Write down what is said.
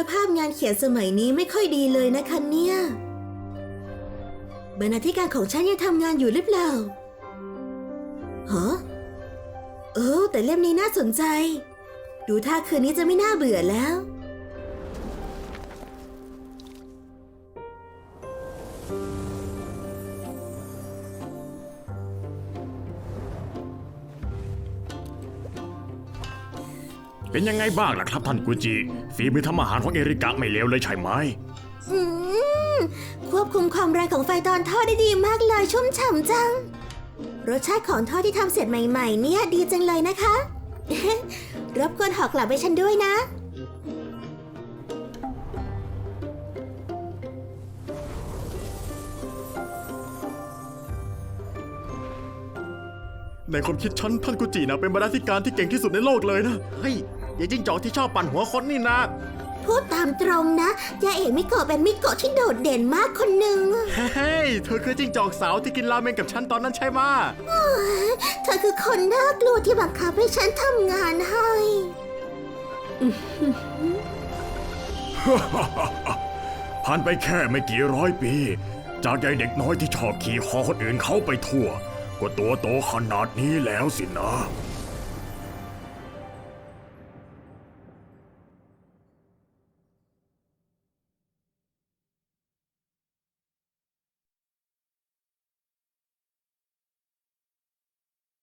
คุณภาพงานเขียนสมัยนี้ไม่ค่อยดีเลยนะคะเนี่ย บรรณาธิการของฉันยังทำงานอยู่หรือเปล่าฮะเออแต่เล่มนี้น่าสนใจ ดูท่าคืนนี้จะไม่น่าเบื่อแล้ว เป็นยังไงบ้างล่ะครับท่านกุจิฝีมือทำอาหารของเอริกะไม่เลวเลยใช่ไหมอืมควบคุมความแรงของไฟตอนทอดได้ดีมากเลยชุ่มฉ่ำจัง รสชาติของทอดที่ทำเสร็จใหม่ ๆ เนี่ยดีจังเลยนะคะ รบกวนห่อกลับไปฉันด้วยนะ ในความคิดฉันท่านกุจินะเป็นบรรณาธิการที่เก่งที่สุดในโลกเลยนะ เฮ้ย ยายจิ้งจอกที่ชอบปั่นหัวคนนี่นะ พูดตามตรงนะยาเอกมิโกะเป็นมิโกะที่โดดเด่นมากคนหนึ่งเฮ้ยเธอคือจิ้งจอกสาวที่กินราเมงกับฉันตอนนั้นใช่ไหมะเธอคือคนน่ากลัวที่บังคับให้ฉันทำงานให้ ผ่านไปแค่ไม่กี่ร้อยปี จากยายเด็กน้อยที่ชอบขี่คอคนอื่นเขาไปทั่ว ก็ตัวโตขนาดนี้แล้วสินะ